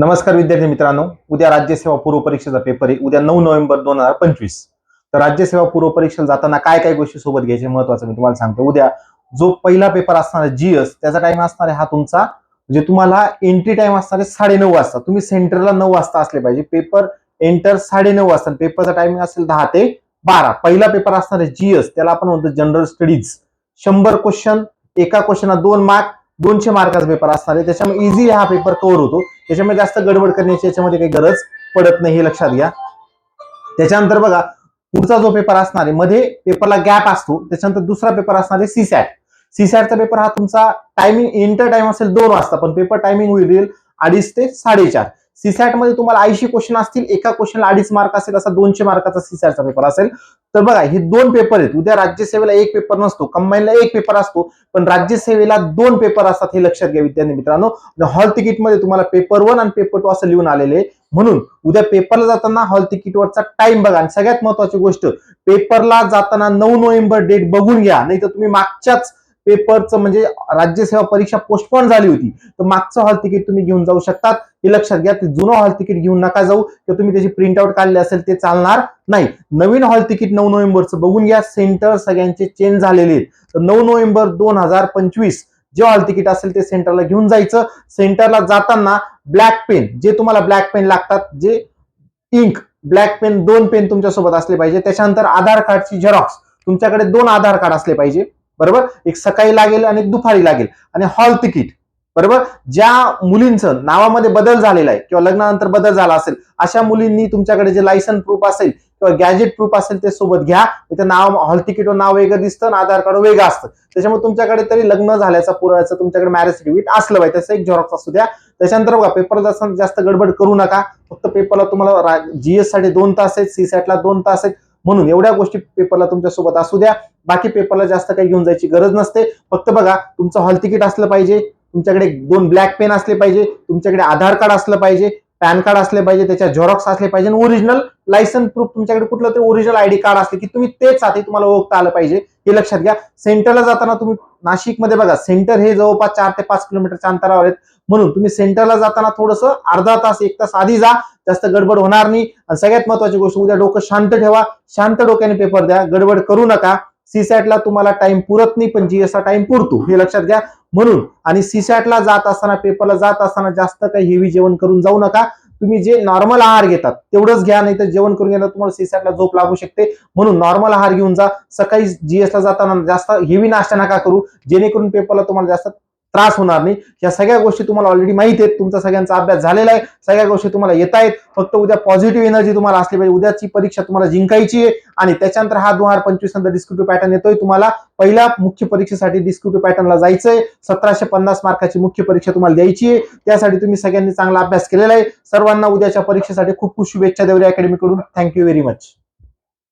नमस्कार विद्यार्थी मित्रांनो. उद्या राज्यसेवा पूर्व परीक्षेचा पेपर आहे. उद्या नऊ नोव्हेंबर दोन हजार पंचवीस. तर राज्यसेवा पूर्व परीक्षेला जाताना काय काय गोष्टी सोबत घ्यायचे महत्वाचं मी तुम्हाला सांगतो उद्या जो पहिला पेपर असणार आहे जीएस त्याचा टाइम असणार आहे हा तुमचा म्हणजे तुम्हाला एंट्री टाइम असणार आहे साडेनऊ वाजता. तुम्ही सेंटरला नऊ वाजता असले पाहिजे. पेपर एंटर साडेनऊ वाजता पेपरचा टायमिंग असेल दहा ते बारा. पहिला पेपर असणार आहे जीएस त्याला आपण म्हणतो जनरल स्टडीज शंभर क्वेश्चन एका क्वेश्चनला दोन मार्क दोनशे मार्काचा पेपर असणार आहे. त्याच्यामुळे इझिली हा पेपर कव्हर होतो. त्याच्यामुळे जास्त गडबड करण्याची याच्यामध्ये काही गरज पडत नाही हे लक्षात घ्या. त्याच्यानंतर बघा पुढचा जो पेपर असणार आहे मध्ये पेपरला गॅप असतो त्याच्यानंतर दुसरा पेपर असणार आहे सीसॅट सीसॅटचा पेपर हा तुमचा टायमिंग इंटर टाइम असेल दोन वाजता पण पेपर टायमिंग होईल अडीच ते साडेचार. सीसॅटमध्ये तुम्हाला ऐंशी क्वेश्चन असतील एका क्वेश्चनला अडीच मार्क असेल असा दोनशे मार्काचा सीसॅटचा पेपर असेल. तर बघा हे दोन पेपर आहेत. उद्या राज्यसेवेला एक पेपर नसतो कंबाईनला एक पेपर असतो पण राज्यसेवेला दोन पेपर असतात हे लक्षात घ्या विद्यार्थी मित्रांनो. हॉल तिकीटमध्ये तुम्हाला पेपर वन आणि पेपर टू असं लिहून आलेले म्हणून उद्या पेपरला जाताना हॉल तिकीटवरचा टाइम बघा. आणि सगळ्यात महत्वाची गोष्ट पेपरला जाताना नऊ नोव्हेंबर डेट बघून घ्या. नाही तर तुम्ही मागच्याच पेपरचं म्हणजे राज्यसेवा परीक्षा पोस्टपोन झाली होती. तर मागचं हॉल तिकीट तुम्ही घेऊन जाऊ शकतात. हे लक्षात घ्या ते जुनं हॉल तिकीट घेऊन नका जाऊ. किंवा तुम्ही त्याची प्रिंट आउट असेल ते चालणार नाही. नवीन हॉल तिकीट नऊ नोव्हेंबरचं बघून घ्या. सेंटर सगळ्यांचे चेंज झालेले आहेत. तर नऊ नोव्हेंबर दोन हजार पंचवीस जे हॉल तिकीट असेल ते सेंटरला घेऊन जायचं. सेंटरला जाताना ब्लॅक पेन जे तुम्हाला ब्लॅक पेन लागतात जे इंक ब्लॅक पेन दोन पेन तुमच्यासोबत असले पाहिजे. त्याच्यानंतर आधार कार्डची झेरॉक्स तुमच्याकडे दोन आधार कार्ड असले पाहिजे. बरोबर? एक सकाळी लागेल आणि एक दुपारी लागेल. आणि हॉल तिकीट. बरोबर? ज्या मुलींचं नावामध्ये बदल झालेला आहे किंवा लग्नानंतर बदल झाला असेल अशा मुलींनी तुमच्याकडे जे लायसन प्रूफ असेल किंवा गॅजेट प्रूफ असेल ते सोबत घ्या. इथे नाव हॉल तिकीटवर नाव वेगळं दिसतं आणि आधार कार्ड वेगळं असतं. त्याच्यामुळे तुमच्याकडे तरी लग्न झाल्याचा पुरायचं तुमच्याकडे मॅरेज सर्टिफिकेट असलं पाहिजे. त्याचं एक झेरॉक्स असू द्या. त्याच्यानंतर बघा पेपर जास्त जास्त गडबड करू नका. फक्त पेपरला तुम्हाला जीएससाठी दोन तास आहेत सी दोन तास आहेत. म्हणून एवढ्या गोष्टी पेपरला तुमच्यासोबत असू द्या. बाकी पेपरला जास्त काही घेऊन जायची गरज नसते. फक्त बघा तुमचं हॉल तिकीट असलं पाहिजे. तुमच्याकडे दोन ब्लॅक पेन असले पाहिजे. तुमच्याकडे आधार कार्ड असलं पाहिजे. पॅन कार्ड असले पाहिजे. त्याच्या झेरॉक्स असले पाहिजे. आणि ओरिजिनल लायसन प्रूफ तुमच्याकडे कुठलं तरी ओरिजिनल आयडी कार्ड असले की तुम्ही तेच साथी तुम्हाला ओळखता आलं पाहिजे. हे लक्षात घ्या. सेंटरला जाताना तुम्ही नाशिकमध्ये बघा सेंटर हे जवळपास चार ते पाच किलोमीटरच्या अंतरावर आहेत. म्हणून तुम्ही सेंटरला जाताना थोडंसं अर्धा तास एक तास आधी जा. जास्त गडबड होणार नाही. आणि सगळ्यात महत्वाची गोष्ट उद्या डोकं शांत ठेवा. शांत डोक्याने पेपर द्या. गडबड करू नका. सीसॅटला तुम्हाला टाइम पुरत नाही पण जीएसचा टाइम पुरतो. हे लक्षात घ्या. म्हणून आणि सीसॅटला जात असताना पेपरला जात असताना जास्त काही हेवी जेवण करून जाऊ नका. तुम्ही जे नॉर्मल आहार घेतात तेवढंच घ्या नाही तर जेवण करून घेणार तुम्हाला सीसॅटला झोप लागू शकते. म्हणून नॉर्मल आहार घेऊन जा. सकाळी जीएसला जाताना जास्त हेवी नाश्ता नका करू. जेणेकरून पेपरला तुम्हाला जास्त त्रास होणार नाही. या सगळ्या गोष्टी तुम्हाला ऑलरेडी माहिती आहेत. तुमचा सगळ्यांचा अभ्यास झालेला आहे. सगळ्या गोष्टी तुम्हाला येत आहेत. फक्त उद्या पॉझिटिव्ह एनर्जी तुम्हाला असली पाहिजे. उद्याची परीक्षा तुम्हाला जिंकायची आहे. आणि त्याच्यानंतर हा दोन हजार पंचवीस नंतर डिस्क्रिप्टिव्ह पॅटर्न येतोय. तुम्हाला पहिल्या मुख्य परीक्षेसाठी डिस्क्रिप्टिव्ह पॅटर्नला जायचंय. सतराशे पन्नास मार्काची मुख्य परीक्षा तुम्हाला द्यायची आहे. त्यासाठी तुम्ही सगळ्यांनी चांगला अभ्यास केलेला आहे. सर्वांना उद्याच्या परीक्षेसाठी खूप खूप शुभेच्छा देवरी अकॅडमीकडून थँक्यू व्हेरी मच